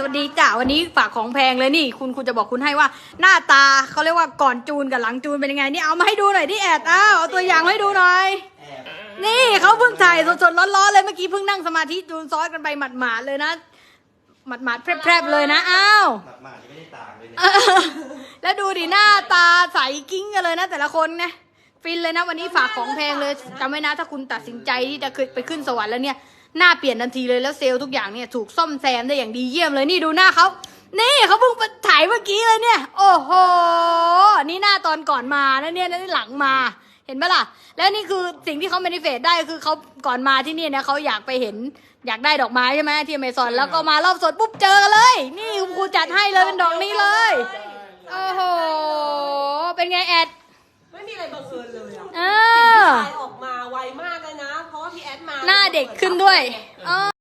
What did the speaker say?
วัสดีจ้ะวันนี้ฝากของแพงเลยนี่ คุณคุณจะบอกคุณให้ว่า หน้าตาเขาเรียกว่าก่อนจูนกับหลังจูนเป็นยังไงนี่เอามาให้ดูหน่อยที่แอดอ้าวเอาตัวอย่างมาให้ดูหน่อยแอบนี่เขาเพิ่งถ่ายสดๆร้อนๆเลยเมื่อกี้เพิ่งนั่งสมาธิจูนซอสกันไปหมาดๆเลยนะหมาดๆแพร่ๆเลยนะอ้าวหมัดหมาดๆยังไม่ได้ต่างเลยเนี่ยแล้วดูดิหน้าตาใสกิ้งกันเลยนะ แต่ละคนนะฟินเลยนะวันนี้ฝากของแพงเลยจำไว้นะถ้าคุณตัดสินใจที่จะขึ้นไปขึ้นสวรรค์แล้วเนี่ย หน้าเปลี่ยนทันทีเลยแล้วเซลล์ทุกอย่างเนี่ยถูกซ่อมแซมได้อย่างดีเยี่ยมเลยนี่ดูหน้าเขานี่เขาเพิ่งไปถ่ายเมื่อกี้เลยเนี่ย โอ้โห นี่หน้าตอนก่อนมาแล้วเนี่ยนี่หลังมา เห็นปะล่ะ แล้วนี่คือสิ่งที่เขาเมนิเฟสได้คือเขาก่อนมาที่นี่เนี่ยเขาอยากไปเห็นอยากได้ดอกไม้ใช่ไหมที่อเมซอนแล้วก็มารอบสดปุ๊บเจอกันเลย นี่ครูจัดให้เลยเป็นดอกนี้เลย โอ้โห เป็นไงแอด ไม่มีอะไรบังเอิญเลยอะ หน้าเด็กขึ้นด้วยเออ